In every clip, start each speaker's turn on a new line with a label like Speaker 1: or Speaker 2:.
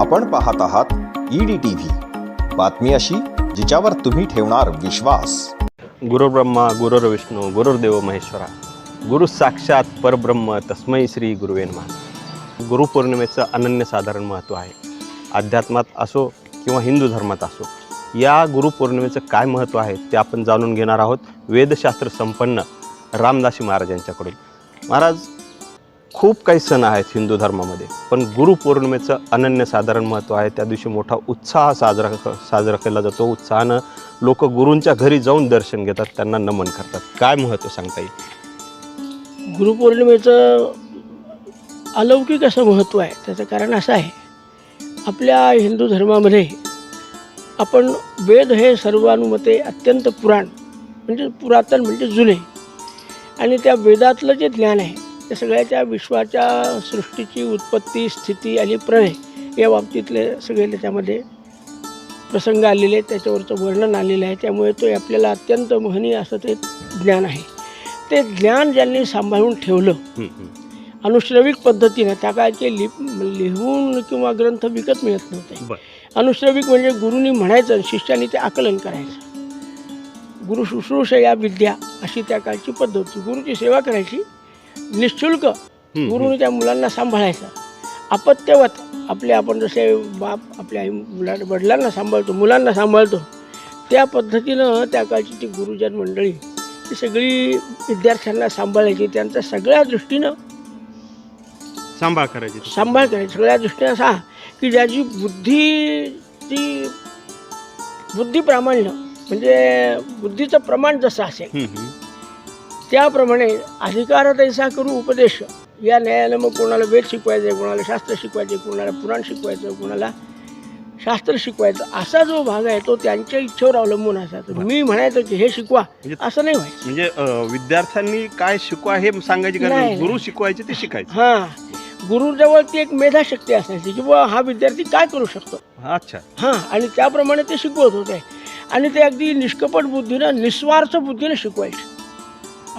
Speaker 1: आपण पाहत आहात ईडी टीव्ही बातमी अशी जिच्यावर तुम्ही ठेवणार विश्वास.
Speaker 2: गुरुब्रह्मा गुरुर्विष्णू गुरुर्देव महेश्वरा. गुरु साक्षात परब्रह्म तस्मै श्री गुरुवेन महा गुरुपौर्णिमेचं अनन्यसाधारण महत्त्व आहे. अध्यात्मात असो किंवा हिंदू धर्मात असो या गुरुपौर्णिमेचं काय महत्त्व आहे ते आपण जाणून घेणार आहोत. वेदशास्त्र संपन्न रामदासी महाराज यांच्याकडून महाराज खूप काही सण आहेत हिंदू धर्मामध्ये पण गुरुपौर्णिमेचं अनन्यसाधारण महत्त्व आहे. त्या दिवशी मोठा उत्साह साजरा साजरा केला जातो. उत्साहानं लोक गुरूंच्या घरी जाऊन दर्शन घेतात त्यांना नमन करतात. काय महत्त्व सांगता येईल?
Speaker 3: गुरुपौर्णिमेचं अलौकिक असं महत्त्व आहे. त्याचं कारण असं आहे आपल्या हिंदू धर्मामध्ये आपण वेद हे सर्वानुमते अत्यंत पुराण म्हणजे पुरातन म्हणजे जुने. आणि त्या वेदातलं जे ज्ञान आहे ते सगळ्याच्या विश्वाच्या सृष्टीची उत्पत्ती स्थिती आणि प्रलय या बाबतीतले सगळे त्याच्यामध्ये प्रसंग आलेले आहेत. त्याच्यावरचं वर्णन आलेलं आहे. त्यामुळे तो आपल्याला अत्यंत महनीय असं ते ज्ञान आहे. ते ज्ञान ज्यांनी सांभाळून ठेवलं. अनुश्रविक पद्धतीनं त्या काळचे लिप लिहून किंवा ग्रंथ विकत मिळत नव्हते. अनुश्रविक म्हणजे गुरुनी म्हणायचं आणि शिष्याने ते आकलन करायचं. गुरु शुश्रूष या विद्या अशी त्या काळची पद्धत होती. गुरुची सेवा करायची निशुल्क गुरुने त्या मुलांना सांभाळायचं. अपत्यवत आपले आपण जसे बाप आपल्या आई मुला वडिलांना सांभाळतो मुलांना सांभाळतो त्या पद्धतीनं त्या काळची ती गुरुजन मंडळी ती सगळी विद्यार्थ्यांना सांभाळायची त्यांच्या सगळ्या दृष्टीनं
Speaker 2: सांभाळ करायची.
Speaker 3: सांभाळ करायची. सगळ्या दृष्टीनं असा की ज्याची बुद्धी ती बुद्धी प्रामाण्य म्हणजे बुद्धीचं प्रमाण जसं असेल. त्याप्रमाणे अधिकार तैसा करू उपदेश. या न्यायानं मग कोणाला वेद शिकवायचे कोणाला शास्त्र शिकवायचे कोणाला पुराण शिकवायचं कोणाला शास्त्र शिकवायचं असा जो भाग आहे तो त्यांच्या इच्छेवर अवलंबून असायचा मी म्हणायचं की हे शिकवा
Speaker 2: म्हणजे
Speaker 3: असं नाही व्हायचं.
Speaker 2: म्हणजे विद्यार्थ्यांनी काय शिकवा हे सांगायची नाही. गुरु. शिकवायचे ते शिकायचे.
Speaker 3: हां. गुरुजवळ ती एक मेधाशक्ती असायची की बुवा हा विद्यार्थी काय करू शकतो?
Speaker 2: अच्छा.
Speaker 3: हां आणि त्याप्रमाणे ते शिकवत होते. आणि ते अगदी निष्कपट बुद्धीनं निस्वार्थ बुद्धीनं शिकवायचे.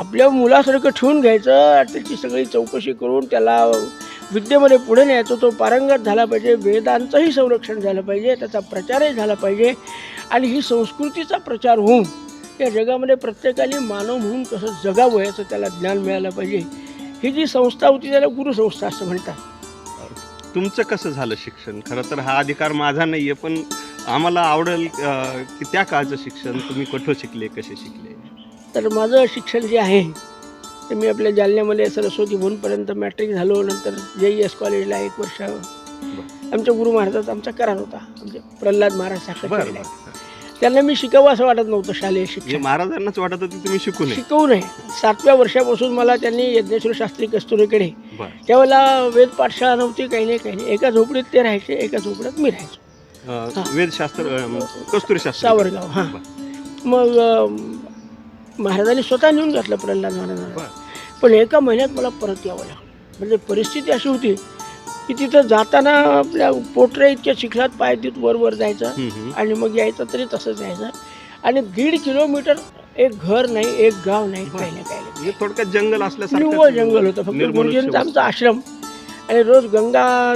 Speaker 3: आपल्या मुलासारखं ठेवून घ्यायचं त्याची सगळी चौकशी करून त्याला विद्येमध्ये पुढे न्यायचं. तो पारंगत झाला पाहिजे वेदांचंही संरक्षण झालं पाहिजे त्याचा प्रचारही झाला पाहिजे आणि ही संस्कृतीचा प्रचार होऊन या जगामध्ये प्रत्येकाने मानव म्हणून कसं जगावं याचं त्याला ज्ञान मिळालं पाहिजे. ही जी संस्था होती त्याला गुरुसंस्था असं म्हणतात.
Speaker 2: तुमचं कसं झालं शिक्षण? खरं तर हा अधिकार माझा नाही आहे पण आम्हाला आवडेल की त्या काळचं शिक्षण तुम्ही कुठं शिकले कसे शिकले?
Speaker 3: तर माझं शिक्षण जे आहे ते मी आपल्या जालन्यामध्ये सरस्वती भवनपर्यंत मॅट्रिक झालो नंतर जे एस कॉलेजला एक वर्ष. आमच्या गुरु महाराजाचा आमचा करार होता आमचे प्रल्हाद महाराज साखर. त्यांना मी शिकावं असं वाटत नव्हतं शालेय
Speaker 2: म्हणजे
Speaker 3: शिक्षण.
Speaker 2: महाराजांनाच वाटत होती तुम्ही शिकू
Speaker 3: शिकवू नये. सातव्या वर्षापासून मला त्यांनी यज्ञेश्वर शास्त्री कस्तुरीकडे त्यावेळेला वेद पाठशाळा नव्हती काही नाही काही नाही. एका झोपडीत ते राहायचे एका झोपडीत मी राहायचो.
Speaker 2: वेदशास्त्र कस्तुरी शास्त्र
Speaker 3: सावरगाव हां. मग महाराजांनी स्वतः नेऊन घातलं प्रल्हाद महाराजांना. पण एका महिन्यात मला परत यावं लागलं. म्हणजे परिस्थिती अशी होती की तिथं जाताना आपल्या पोटऱ्या इतक्या चिखलात पाय देत वर वर जायचं. आणि मग यायचं तरी तसंच यायचं. आणि दीड किलोमीटर एक घर नाही एक गाव नाही काही काही
Speaker 2: म्हणजे थोडक्यात जंगल असल्यासारखं
Speaker 3: निव्वळ जंगल होतं फक्त गुरुजींचा. आमचा आश्रम. आणि रोज गंगा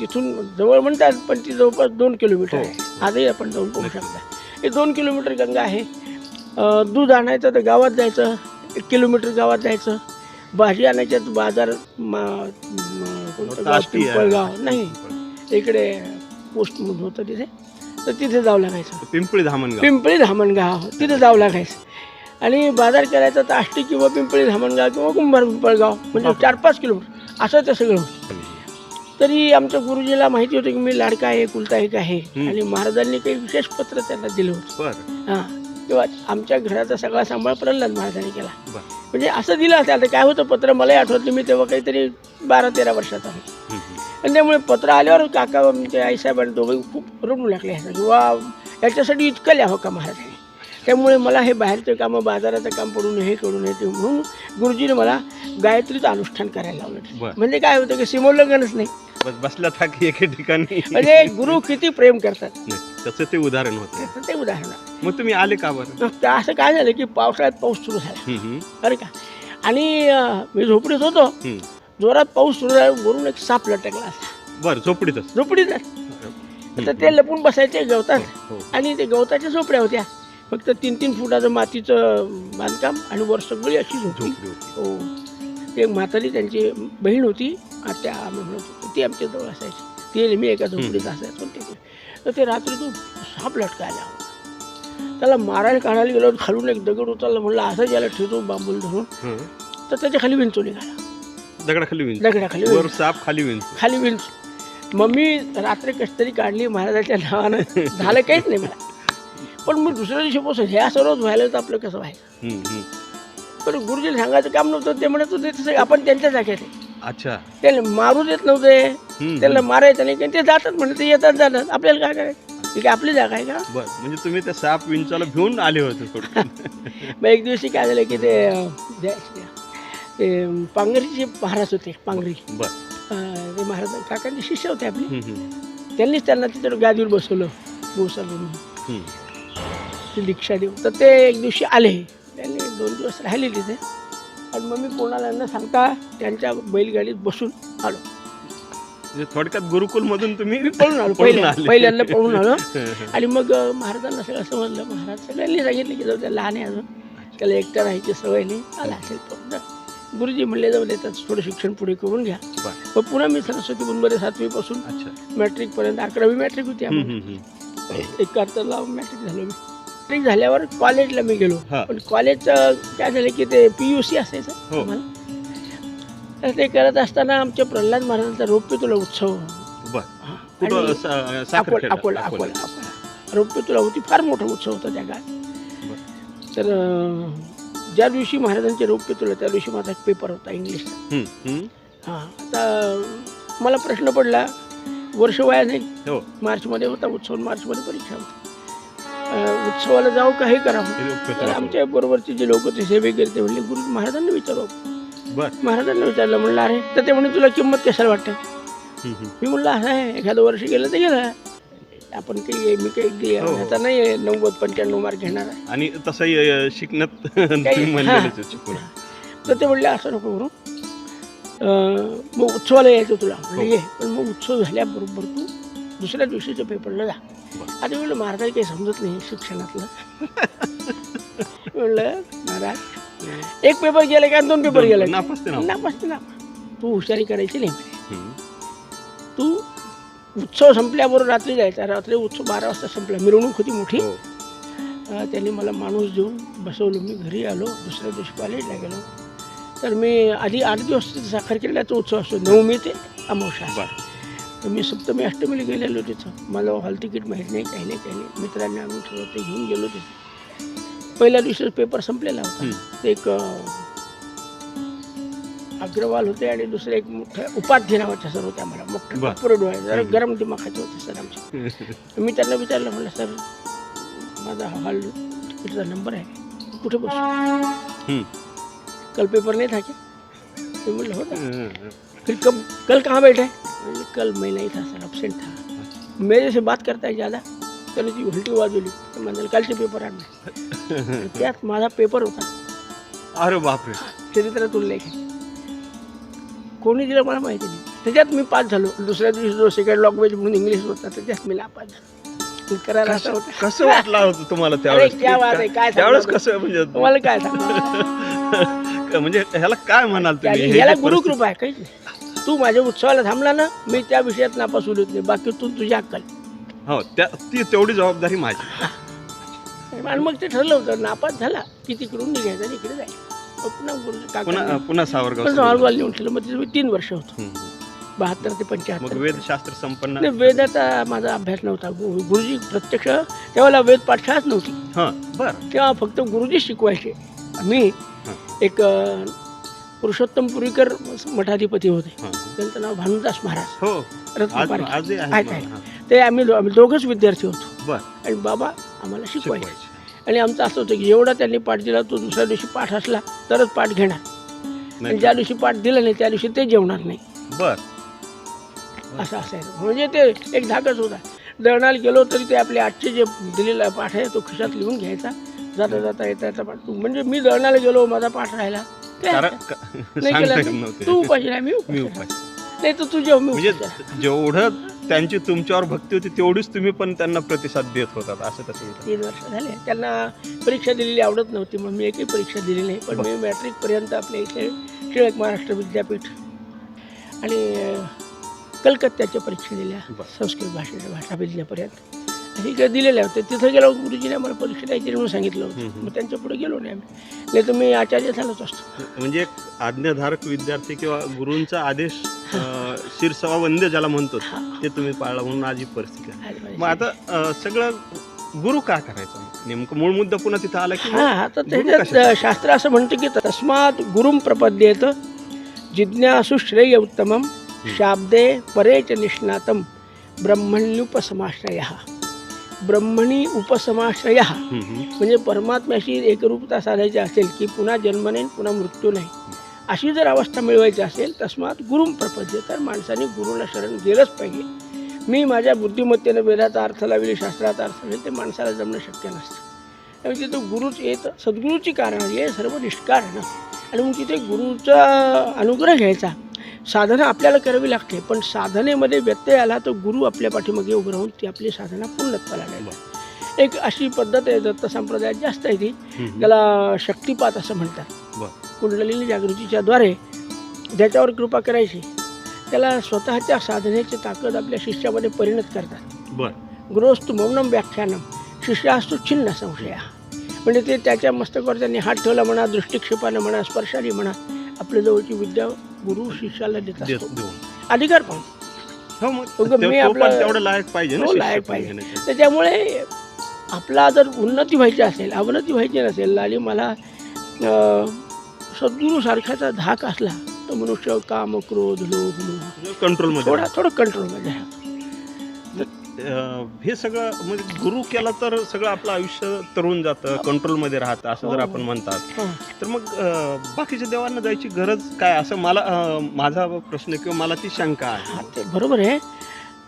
Speaker 3: तिथून जवळ म्हणतात पण ती जवळपास दोन किलोमीटर
Speaker 2: हो.
Speaker 3: आहे. आजही आपण जाऊन पाहू शकता. हे दोन किलोमीटर गंगा आहे. दूध आणायचं तर गावात जायचं एक किलोमीटर गावात जायचं. भाजी आणायच्या तर बाजार मा- म- कोणतं गाव?
Speaker 2: आष्टी आहे.
Speaker 3: पिंपळगाव. नाही इकडे पोस्ट म्हणून होतं तिथे. तर तिथे जावं लागायचं.
Speaker 2: पिंपळी धामणगाव
Speaker 3: पिंपळी धामणगाव तिथे जावं लागायचं. आणि बाजार करायचा तर आष्टी किंवा पिंपळी धामणगाव किंवा कुंभार पिंपळगाव म्हणजे चार पाच किलोमीटर. असं ते सगळं होतं. तरी आमच्या गुरुजीला माहिती होतं की मी लाडका आहे कुलता एक आहे.
Speaker 2: हं.
Speaker 3: आणि महाराजांनी काही विशेष पत्र त्यांना दिलं होतं.
Speaker 2: बरं.
Speaker 3: हां. किंवा आमच्या घराचा सगळा सांभाळ प्रल्हाद महाराजांनी केला. म्हणजे असं दिलं असेल आता काय होतं पत्र मलाही आठवत मी तेव्हा काहीतरी बारा तेरा वर्षाचा होतो.
Speaker 2: हं, हं.
Speaker 3: आणि त्यामुळे पत्र आल्यावर काका म्हणजे आईसाहेबांनी दोघे खूप रडू लागले. किंवा याच्यासाठी इतकं लिहावं का महाराजांनी? त्यामुळे मला हे बाहेरचं कामं बाजाराचं काम पडून हे करून हे ते म्हणून गुरुजीने मला गायत्रीचं अनुष्ठान करायला लावलं. म्हणजे काय होतं की सीमोल्लंघनच नाही.
Speaker 2: बस बसल्या था की एके ठिकाणी?
Speaker 3: म्हणजे गुरु किती प्रेम करतात.
Speaker 2: त्याचं ते उदाहरण होतं.
Speaker 3: ते उदाहरण. आहे.
Speaker 2: मग तुम्ही आले का बरं?
Speaker 3: असं काय झालं की पावसाळ्यात पाऊस सुरू झाला.
Speaker 2: हं, हं.
Speaker 3: बरं का? आणि अं, मी झोपडीत होतो.
Speaker 2: हं.
Speaker 3: जोरात पाऊस सुरू झाला वरून एक साप लटकला असा.
Speaker 2: बरं झोपडीतच.
Speaker 3: झोपडीत आहे तर ते लपून बसायचे गवतात.
Speaker 2: हो
Speaker 3: आणि ते गवताच्या झोपड्या होत्या. फक्त तीन तीन फुटाचं मातीचं बांधकाम आणि वर सगळी अशी झोपडी.
Speaker 2: झोपडी होती.
Speaker 3: हो. ते म्हातारी त्यांची बहीण होती. आत्या आम्ही म्हणत होतो ती आमच्या जवळ असायची. ती नेहमी एका झोपडीत असायचं. ते तर ते रात्रीतून साप लटकायला त्याला मारायला काढायला गेलो खालून एक दगड उचलला म्हणलं असं ज्याला ठेवतो बांबूल धरून. तर त्याच्याखाली विंचू निघाला.
Speaker 2: दगडाखाली विंच.
Speaker 3: दगडाखाली
Speaker 2: वर. साप खाली विंच.
Speaker 3: खाली विंच. मग मी रात्री कशी तरी काढली महाराजाच्या नावानं. झालं काहीच नाही मला पण मग दुसऱ्या दिवशी पासून ह्या सर्वच व्हायला तर आपलं कसं व्हायचं. पण गुरुजीला सांगायचं काम नव्हतं ते म्हणत होते तसं आपण त्यांच्या जागेत आहे
Speaker 2: अच्छा.
Speaker 3: त्याला मारू देत नव्हते. त्याला. मारायचं नाही. ते जातात म्हणजे ते येतात जातात. आपल्याला काय करायचं? काय आपली जागा आहे का?
Speaker 2: बर म्हणजे तुम्ही त्या साप विंचाला भिवून आले होते थोडं
Speaker 3: मग एक दिवशी काय झालं की ते ते पांगरीचे महाराज होते अं, ते महाराज काकांचे शिष्य होते आपले. त्यांनीच त्यांना तिथे गादीवर बसवलं. गोसा म्हणून. ती दीक्षा देऊ तर ते एक दिवशी आले. त्यांनी दोन दिवस राहिले तिथे. आणि मग मी कोणाला न सांगता त्यांच्या बैलगाडीत बसून आलो.
Speaker 2: म्हणजे थोडक्यात गुरुकुल मधून तुम्ही
Speaker 3: पळून आलो. पहिल्यांदा पळून आलो. आणि मग अं, महाराजांना सगळं समजलं. महाराज सगळ्यांनी सांगितलं की जाऊ त्या लहान आहे अजून. त्याला एकट्या राहायची सवय नाही. आला असेल तो. जा. गुरुजी म्हणले जाऊ देतात थोडं शिक्षण पुढे करून घ्या.
Speaker 2: बर.
Speaker 3: मग पुन्हा मी सरस्वती मुंबई सातवीपासून
Speaker 2: अच्छा.
Speaker 3: मॅट्रिकपर्यंत अकरावी मॅट्रिक होती
Speaker 2: हं,
Speaker 3: आम्हाला
Speaker 2: हं, हं.
Speaker 3: एकाहत्तरला मॅट्रिक झालो मी. मॅट्रिक झाल्यावर कॉलेजला मी गेलो.
Speaker 2: हा.
Speaker 3: पण कॉलेजचं काय झालं की ते पी यू सी असायचं
Speaker 2: हो.
Speaker 3: आम्हाला. तर ते करत असताना आमच्या प्रल्हाद महाराजांचा रौप्य तुला उत्सव.
Speaker 2: बर.
Speaker 3: हा.
Speaker 2: कुठं
Speaker 3: आणि
Speaker 2: सा-
Speaker 3: अकोला
Speaker 2: साखरखेडा?
Speaker 3: अकोला अकोला. अकोला रौप्य तुला होती फार मोठा उत्सव होता त्या काळात. तर अं, ज्या दिवशी महाराजांचे रौप्य तुला त्या दिवशी माझा एक पेपर होता इंग्लिशचा.
Speaker 2: हां
Speaker 3: आता मला प्रश्न पडला वर्ष वाया नाही.
Speaker 2: हो.
Speaker 3: मार्चमध्ये होता उत्सव मार्चमध्ये परीक्षा होती. अं, उत्सवाला जाऊ का हे करावं
Speaker 2: हे लोक
Speaker 3: तर
Speaker 2: पेपर
Speaker 3: आमच्या बरोबरचे जे लोक होते सेवेकरी ते म्हणले गुरु महाराजांना विचारू
Speaker 2: बर.
Speaker 3: महाराजांना विचारलं म्हणलं अरे तर ते म्हणे तुला किंमत कशाला वाटते?
Speaker 2: हं, हं.
Speaker 3: मी म्हणलं असं आहे एखादं वर्ष गेलं तर गेलं. आपण काही मी काही
Speaker 2: हो.
Speaker 3: आता नाही आहे नव्वद पंच्याण्णव मार्क घेणार आहे.
Speaker 2: आणि तसंही अ, शिकण्यात तुम्ही म्हणलेलेच आहे शिकून.
Speaker 3: तर ते म्हणले असं नको करू. अं, मग उत्सवाला यायचं तुला. म्हणलं
Speaker 2: हो.
Speaker 3: ये पण मग उत्सव झाल्याबरोबर तू दुसऱ्या दिवशीच्या पेपरला जा. आता म्हणलं महाराज काही समजत नाही शिक्षणातलं. म्हणलं महाराज एक पेपर गेले का? दोन पेपर गेले
Speaker 2: नापास ते नाव.
Speaker 3: नापास ते नापास तू हुशारी करायची नाही. तू उत्सव संपल्याबरोबर रात्री जायचा. रात्री उत्सव बारा वाजता संपला. मिरवणूक होती मोठी.
Speaker 2: हो.
Speaker 3: अं, त्यांनी मला माणूस देऊन बसवलं. मी घरी आलो. दुसऱ्या दिवशी कॉलेजला गेलो. तर मी आधी आठ दिवस साखर केल्याचा उत्सव असतो. नवमी ते अमावस्या
Speaker 2: बर.
Speaker 3: तर मी सप्तमी अष्टमीला गेलेलो तिथं. मला हॉल तिकीट माहीत नाही काही नाही काही नाही. मित्रांनी आणून ठेवलं ते घेऊन गेलो तिथे. पहिल्या दिवशी पेपर संपलेला होता. ते एक अग्रवाल होते आणि दुसरे एक मोठे उपाध्य नावाचे सर होते आम्हाला. मोठे
Speaker 2: बर.
Speaker 3: पुरड व्हायचे जरा. गरम दिमाखाचे होते सर आमचे. मी त्यांना विचारलं म्हणलं सर माझा हॉल तिकीटचा नंबर आहे. कुठे बसू. कल पेपर नहीं था क्या? तो बोले
Speaker 2: हो.
Speaker 3: फिर कब कल कहाँ बैठे बोले, कल मैं नहीं था सर अपसेंट था मेरे से बात करता है ज़्यादा? त्याने ती उलटी वाजवली तर म्हणाल कालचे पेपर आणले त्यात माझा पेपर होता.
Speaker 2: अरे बापरे.
Speaker 3: चरित्रात उल्लेख आहे. कोणी दिलं मला माहिती नाही. त्याच्यात मी पास झालो. दुसऱ्या दिवशी जो सेकंड लँग्वेज म्हणून इंग्लिश होता त्याच्यात मी नापास झालो. करायला असं होतं.
Speaker 2: कसं वाटलं होतं तुम्हाला
Speaker 3: अरे
Speaker 2: त्यावेळेस?
Speaker 3: क्या बात आहे काय
Speaker 2: त्यावेळेस
Speaker 3: सांगणार
Speaker 2: कसं म्हणजे
Speaker 3: तुम्हाला काय सांगू?
Speaker 2: म्हणजे ह्याला काय म्हणाल तुम्ही?
Speaker 3: त्याने
Speaker 2: हे
Speaker 3: याला
Speaker 2: जे
Speaker 3: गुरुकृपा आहे काहीच नाही तू माझ्या उत्सवाला थांबला ना मी त्या विषयात नापास होत. नाही बाकी तू तुझ्या अक्कल.
Speaker 2: हो त्या ती तेवढी जबाबदारी माझी.
Speaker 3: आणि मग ते ठरलं होतं नापास झाला. की तिकडून निघायचं आणि इकडे जायचं. मग पुन्हा गुरु
Speaker 2: पुन्हा पुन्हा सावरगाव
Speaker 3: पण लिहून ठेवलं. मग तिथे मी तीन वर्ष होतो. बहात्तर ते
Speaker 2: मग
Speaker 3: पंच्याहत्तर
Speaker 2: वेदशास्त्र संपन्न.
Speaker 3: नाही वेदाचा माझा अभ्यास नव्हता. गु- गुरुजी प्रत्यक्ष त्यावेळेला वेद पाठशाळाच नव्हती.
Speaker 2: हा बर.
Speaker 3: तेव्हा फक्त गुरुजी शिकवायचे. मी. एक अं, पुरुषोत्तम पुरीकर मठाधिपती होते. त्यांचं नाव भानुदास महाराज.
Speaker 2: हो. आज
Speaker 3: रत्नपारखी
Speaker 2: आजही
Speaker 3: आहेत,
Speaker 2: आहे
Speaker 3: आहेत.
Speaker 2: हा.
Speaker 3: ते आम्ही दो- आम्ही दोघंच विद्यार्थी होतो.
Speaker 2: बर.
Speaker 3: आणि बाबा आम्हाला शिकवायचे. आणि आमचं असं होतं की एवढा त्यांनी पाठ दिला तो दुसऱ्या दिवशी पाठ असला तरच पाठ घेणार. आणि
Speaker 2: नाही
Speaker 3: ज्या दिवशी पाठ दिला नाही त्या दिवशी ते जेवणार नाही.
Speaker 2: बर.
Speaker 3: असं असायचं. म्हणजे ते एक धाकच होता. दळणाला गेलो तरी ते आपले आजचे जे दिलेला पाठ आहे तो खिशात लिहून घ्यायचा. जाता जाता येता येता पाठ म्हणजे मी दळणाला गेलो माझा पाठ राहिला. काय
Speaker 2: कारण
Speaker 3: हरकत?
Speaker 2: क-
Speaker 3: नाही
Speaker 2: सांगता
Speaker 3: केला
Speaker 2: येत
Speaker 3: तर
Speaker 2: नव्हते.
Speaker 3: तू उपाशी राहा मी
Speaker 2: मी
Speaker 3: उपाशी. नाही तर तुझ्या मी
Speaker 2: म्हणजे. जेवढं त्यांची तुमच्यावर भक्ती होती तेवढीच तुम्ही पण त्यांना प्रतिसाद देत होतात असं होतं
Speaker 3: तीन वर्ष झाले. त्यांना परीक्षा दिलेली आवडत नव्हती म्हणून मी एकही परीक्षा दिली नाही. पण मी मॅट्रिकपर्यंत आपल्या इथे टिळक महाराष्ट्र विद्यापीठ आणि अं, कलकत्त्याच्या परीक्षा दिल्या
Speaker 2: बरं.
Speaker 3: संस्कृत भाषेच्या भाषा विज्ञापर्यंत आणि इकडे दिलेल्या होत्या तिथं गेलो गुरुजीने मला परीक्षा द्यायची म्हणून सांगितलं होतं. मग त्यांच्या पुढे गेलो नाही आम्ही. नाही तर मी आचार्य झालोच असतो.
Speaker 2: म्हणजे एक आज्ञाधारक विद्यार्थी किंवा गुरूंचा आदेश शिरसवा वंद्य ज्याला म्हणतो
Speaker 3: हा.
Speaker 2: ते तुम्ही पाळला म्हणून आज ही परिस्थिती आहे. मग आता सगळं गुरु का करायचं? नेमकं मूळ मुद्दा पुन्हा तिथं आला की
Speaker 3: हा आता त्याच्यात? शास्त्र असं म्हणतं की तस्मात गुरुम प्रपद्येत जिज्ञासु श्रेय उत्तमम शाब्दे परेच निष्णातम ब्रह्मण्युपसमाश्रय। ब्रह्मणी उपसमाश्रय. म्हणजे परमात्म्याशी एकरूपता साधायची असेल की पुन्हा जन्म नाही पुन्हा मृत्यू नाही. अशी जर अवस्था मिळवायची असेल तस्मात गुरुम प्रपद्य तर माणसाने गुरुला शरण गेलंच पाहिजे. मी माझ्या बुद्धिमत्तेनं वेदाचा अर्थ लावली शास्त्राचा अर्थ लावली ते माणसाला जमणं शक्य नसतं. त्यामुळे तिथं गुरुच येत सद्गुरूची कारण हे सर्व निष्कारण आणि मग तिथे गुरुचा अनुग्रह घ्यायचा. साधना आपल्याला करावी लागते पण साधनेमध्ये व्यत्यय आला तर गुरु आपल्या पाठीमागे उभं राहून ती आपली साधना पूर्णत्वाला लागेल एक अशी पद्धत आहे दत्त संप्रदायात जास्त आहे ती. त्याला शक्तिपात असं म्हणतात. कुंडलिनी जागृतीच्या द्वारे ज्याच्यावर कृपा करायची त्याला स्वतःच्या साधनेची ताकद आपल्या शिष्यामध्ये परिणत करतात. गुरुस्तु मौनम व्याख्यानम शिष्यास्तु छिन्न संशया. म्हणजे ते त्याच्या मस्तकावर त्यांनी हात ठेवला म्हणा दृष्टिक्षेपानं म्हणा स्पर्शाने म्हणा आपल्या जवळची विद्या गुरु शिष्याला देत असतो. अधिकार पण.
Speaker 2: हो मग
Speaker 3: उगा
Speaker 2: ते-
Speaker 3: मी
Speaker 2: तो पण
Speaker 3: आपलं-
Speaker 2: तेवढं लायक पाहिजे ना
Speaker 3: हो,
Speaker 2: शिष्य
Speaker 3: लायक
Speaker 2: पण
Speaker 3: पाहिजे. त्याच्यामुळे आपला जर उन्नती व्हायची असेल अवनती व्हायची नसेल आणि मला अं, सद्गुरू सारख्याचा धाक असला तर मनुष्य काम क्रोध लोभ मोह
Speaker 2: कंट्रोलमध्ये
Speaker 3: थोडा थोडं कंट्रोलमध्ये
Speaker 2: हे सगळं म्हणजे गुरु केला तर सगळं आपलं आयुष्य तरुण जातं कंट्रोलमध्ये राहतं असं जर
Speaker 3: हो.
Speaker 2: आपण म्हणतात.
Speaker 3: हां.
Speaker 2: तर मग बाकीच्या देवांना जायची गरज काय? असं मला माझा प्रश्न किंवा मला ती शंका आहे.
Speaker 3: बरोबर आहे.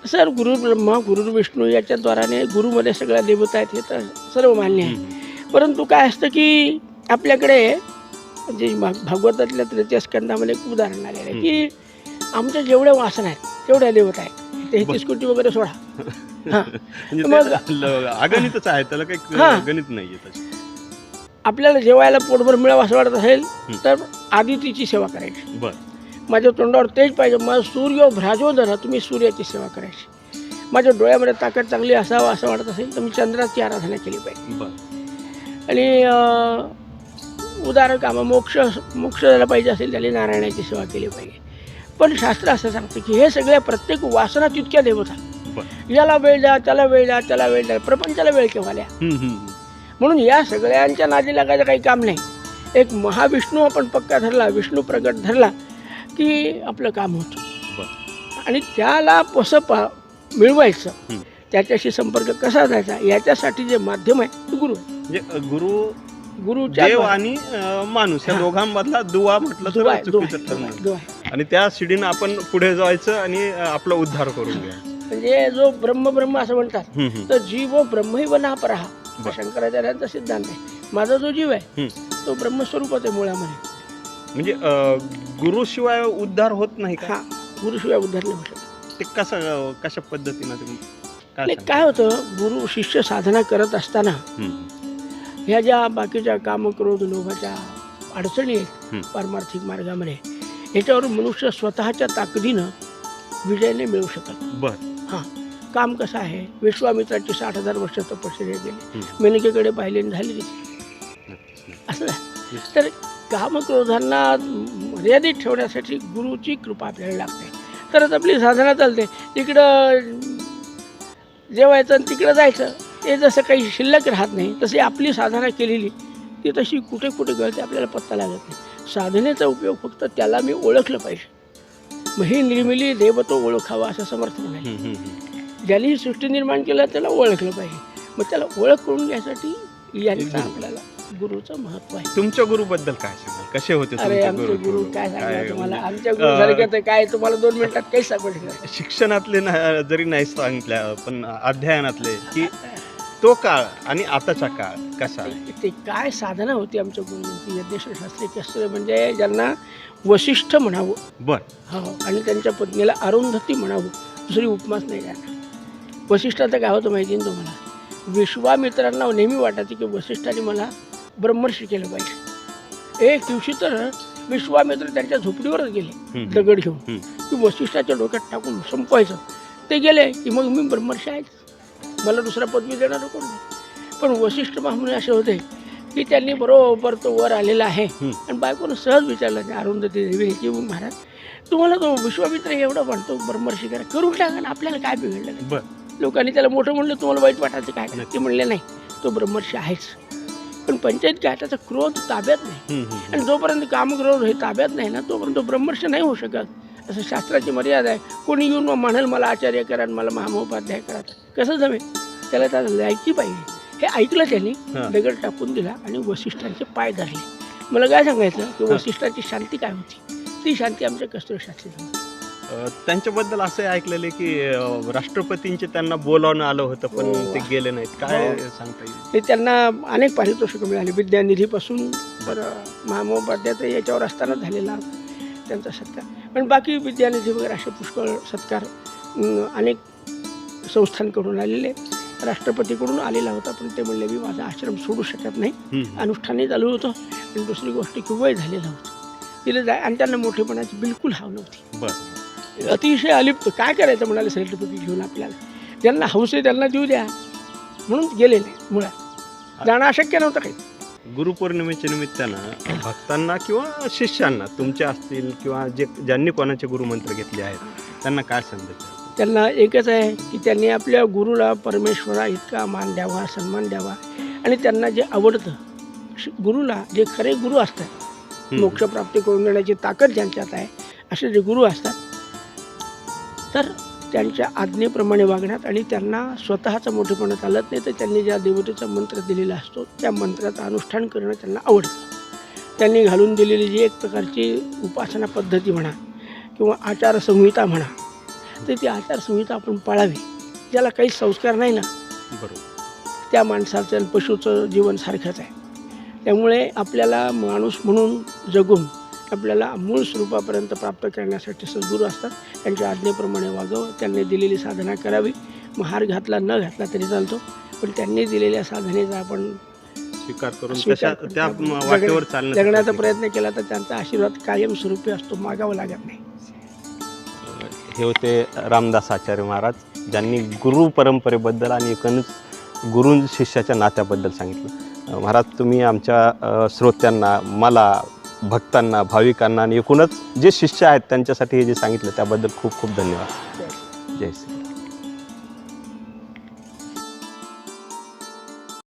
Speaker 3: सर गुरु ब्रह्मा गुरु विष्णू याच्या द्वाराने गुरुमध्ये सगळ्या देवता आहेत हे तर सर्व मान्य आहे. परंतु काय असतं की आपल्याकडे जे भाग- भागवतातल्या तृतीय स्कंदामध्ये एक उदाहरण आलेलं आहे की आमच्या जेवढ्या वासना आहेत तेवढ्या देवता आहेत. तेहतीस कोटी वगैरे सोडा.
Speaker 2: म्हणजे
Speaker 3: मग-
Speaker 2: ते ल- अगणितच आहे त्याला काही
Speaker 3: हां.
Speaker 2: गणित नाहीये त्याचं.
Speaker 3: आपल्याला जेवायला पोटभर मिळावं असं वाटत असेल. तर आदितीची सेवा करायची.
Speaker 2: बर.
Speaker 3: माझ्या तोंडावर तेज पाहिजे मला सूर्य भ्राजो धरा तुम्ही सूर्याची सेवा करायची. माझ्या डोळ्यामध्ये ताकद चांगली असावं असं वाटत असेल तर मी चंद्राची आराधना केली पाहिजे.
Speaker 2: बर.
Speaker 3: आणि अं, उदाहरण कामं मोक्ष मोक्ष झाला पाहिजे असेल त्याने नारायणाची सेवा केली पाहिजे. पण शास्त्र असं सांगतं की हे सगळ्या प्रत्येक वासना तितक्या देवता. याला वेळ द्या त्याला वेळ द्या त्याला वेळ द्या. प्रपंचाला वेळ केव्हा द्या. म्हणून या सगळ्यांच्या नादी लागायचं काही काम नाही. एक महाविष्णू आपण पक्का धरला विष्णू प्रगट धरला की आपलं काम होतं. आणि त्याला कसं पा मिळवायचं. त्याच्याशी संपर्क कसा साधायचा? याच्यासाठी जे माध्यम आहे ते गुरु आहे.
Speaker 2: गुरु
Speaker 3: गुरुच्या
Speaker 2: देव आणि माणूस या. दोघांमधला दुवा म्हटलं तर. आणि त्या सिडीनं आपण पुढे जायचं आणि आपला उद्धार करून घ्यायचा.
Speaker 3: म्हणजे जो ब्रह्म ब्रह्म असं म्हणतात. तर जीव ब्रह्मैव ना परहा हा
Speaker 2: बरं.
Speaker 3: शंकराचार्यांचा सिद्धांत आहे माझा जो जीव आहे. तो ब्रह्मस्वरूपच आहे मुळामध्ये
Speaker 2: म्हणजे गुरुशिवाय उद्धार होत नाही का
Speaker 3: गुरुशिवाय उद्धार नाही होऊ शकत
Speaker 2: ते कसं कशा पद्धतीनं ते काय
Speaker 3: होतं गुरु शिष्य साधना करत असताना. ह्या ज्या बाकीच्या कामक्रोध लोभाच्या अडचणी आहेत. पारमार्थिक मार्गामध्ये ह्याच्यावर मनुष्य स्वतःच्या ताकदीनं विजय नाही मिळू शकत
Speaker 2: बर
Speaker 3: हां काम कसं आहे? विश्वामित्राची साठ हजार वर्ष तपश्चर्या गेली. मेनकेकडे पाहिले झाली असं तर कामक्रोधांना मर्यादित ठेवण्यासाठी गुरुची कृपा आपल्याला लागते. तरच आपली साधना चालते. तिकडं जेवायचं आणि तिकडं जायचं ते जसं काही शिल्लक राहत नाही तशी आपली साधना केलेली ती तशी कुठे कुठे गळते आपल्याला पत्ता लागत नाही. साधनेचा उपयोग फक्त त्याला मी ओळखलं पाहिजे. मग ही निर्मिली देव तो ओळखावा असं समर्थ म्हणाले. ज्यांनी ही सृष्टी निर्माण केलं त्याला ओळखलं पाहिजे. मग त्याला ओळख करून घ्यायसाठी यांचं आपल्याला गुरुचं महत्त्व आहे.
Speaker 2: तुमच्या गुरुबद्दल काय सांगाल? कसे होते
Speaker 3: अरे आमचे गुरु काय सांगणार तुम्हाला?
Speaker 2: म्हणजे,
Speaker 3: आमच्या गुरु सारखं तर काय तुम्हाला दोन मिनिटात काहीच सांगू शकत नाही.
Speaker 2: शिक्षणातले ना- जरी नाही सांगितल्या पण अध्ययनातले की तो काळ आणि आताचा काळ कसा आहे?
Speaker 3: ते- काय साधना होती आमच्या गुरुजींची यज्ञेश्वर शास्त्री कसं म्हणजे ज्यांना वशिष्ठ म्हणावं.
Speaker 2: बर.
Speaker 3: हो आणि त्यांच्या पत्नीला अरुंधती म्हणावं. दुसरी उपमाच नाही त्यांना वशिष्ठाचं काय होतं माहिती आहे ना तुम्हाला? विश्वामित्रांना नेहमी वाटायचं की वशिष्ठाने मला ब्रह्मर्षी केलं पाहिजे. एक दिवशी तर विश्वामित्र त्यांच्या झोपडीवरच गेले
Speaker 2: हम्म.
Speaker 3: दगड घेऊन.
Speaker 2: हम्म.
Speaker 3: की वशिष्ठाच्या डोक्यात टाकून संपवायचं. ते गेले की मग मी ब्रह्मर्षी आहेच. मला दुसरा पदवी देणार कोण? नाही पण वशिष्ठ महामुनी असे होते की त्यांनी बरोबर तो वर आलेला आहे. आणि बायकोनं सहज विचारलं अरुंधती देवी की "मग महाराज तुम्हाला तो विश्वामित्र एवढं म्हणतो ब्रह्मर्षी करा करून टाका ना आपल्याला काय बिघडलं नाही. लोकांनी त्याला मोठं म्हणलं तुम्हाला वाईट वाटायचं काय?
Speaker 2: नक्की.
Speaker 3: ते म्हणले नाही तो ब्रह्मर्षी आहेच. पण पंचायत काय त्याचा क्रोध ताब्यात नाही. आणि जोपर्यंत कामक्रोध हे ताब्यात नाही ना तोपर्यंत ब्रह्मर्ष नाही होऊ शकत. असं शास्त्राची मर्यादा आहे. कोणी येऊन मग म्हणाल मला आचार्य करा आणि मला महामोपाध्याय करा. कसं जमेल? त्याला त्याला लायकी पाहिजे. हे ऐकलं त्यांनी. दगड टाकून दिला आणि वशिष्ठांचे पाय धरले. मला काय सांगायचं? की. वशिष्ठाची शांती काय होती? ती शांती आमच्या कस्तुरी शास्त्री
Speaker 2: अ, त्यांच्याबद्दल असं ऐकलेलं की राष्ट्रपतींचे त्यांना बोलावणं आलं होतं पण
Speaker 3: हो.
Speaker 2: ते गेले नाहीत. काय
Speaker 3: हो.
Speaker 2: सांगता येईल?
Speaker 3: ते त्यांना अनेक पारितोषिकं मिळाली. विद्यानिधीपासून तर महामोपाध्याय तर याच्यावर असताना झालेला त्यांचा सत्कार. पण बाकी विद्यानिधी वगैरे असे पुष्कळ सत्कार अनेक संस्थांकडून आलेले राष्ट्रपतीकडून आलेला होता पण ते म्हणले मी माझा आश्रम सोडू शकत नाही.
Speaker 2: हम्म.
Speaker 3: अनुष्ठानही चालू होतं आणि दुसरी गोष्ट की वय झालेलं होतं. तिला जाय आणि त्यांना मोठेपणाची बिलकुल हाव नव्हती. अतिशय अलिप्त काय करायचं म्हणाले सर्टिफिकेट घेऊन आपल्याला? ज्यांना हौस आहे त्यांना देऊ द्या. म्हणून गेले नाही मुळात. जाणं अशक्य नव्हतं काही.
Speaker 2: गुरुपौर्णिमेच्या निमित्तानं भक्तांना किंवा शिष्यांना तुमचे असतील किंवा जे ज्यांनी कोणाचे गुरुमंत्र घेतले आहेत त्यांना काय संदेश?
Speaker 3: त्यांना एकच आहे की त्यांनी आपल्या गुरुला परमेश्वरा इतका मान द्यावा सन्मान द्यावा आणि त्यांना जे आवडतं गुरुला जे खरे गुरु असतात. मोक्षप्राप्ती करून देण्याची ताकद ज्यांच्यात आहे असे जे गुरु असतात तर त्यांच्या आज्ञेप्रमाणे वागण्यात आणि त्यांना स्वतःचा मोठेपणा चालत नाही तर त्यांनी ज्या देवतेचा मंत्र दिलेला असतो त्या मंत्राचं अनुष्ठान करणं त्यांना आवडतं. त्यांनी घालून दिलेली जी एक प्रकारची उपासना पद्धती म्हणा किंवा आचारसंहिता म्हणा तर ती आचारसंहिता आपण पाळावी ज्याला काही संस्कार नाही ना.
Speaker 2: बरोबर.
Speaker 3: त्या माणसाचं आणि पशुचं जीवन सारखंच आहे. त्यामुळे आपल्याला माणूस म्हणून जगून आपल्याला मूळ स्वरूपापर्यंत प्राप्त करण्यासाठी सद्गुरू असतात. त्यांच्या आज्ञेप्रमाणे वागावं. त्यांनी दिलेली साधना करावी. मग हार घातला न घातला तरी चालतो. पण त्यांनी दिलेल्या साधनेचा आपण
Speaker 2: स्वीकार करून त्या वाटेवर
Speaker 3: जगण्याचा
Speaker 2: प्रयत्न
Speaker 3: केला तर त्यांचा आशीर्वाद कायमस्वरूपी असतो. मागावा लागत नाही.
Speaker 2: हे होते रामदास आचार्य महाराज. ज्यांनी गुरु परंपरेबद्दल आणि एकूणच गुरु शिष्याच्या नात्याबद्दल सांगितलं. महाराज तुम्ही आमच्या श्रोत्यांना मला भक्तांना भाविकांना आणि एकूणच जे शिष्य आहेत त्यांच्यासाठी हे जे सांगितलं त्याबद्दल खूप खूप धन्यवाद. जय श्री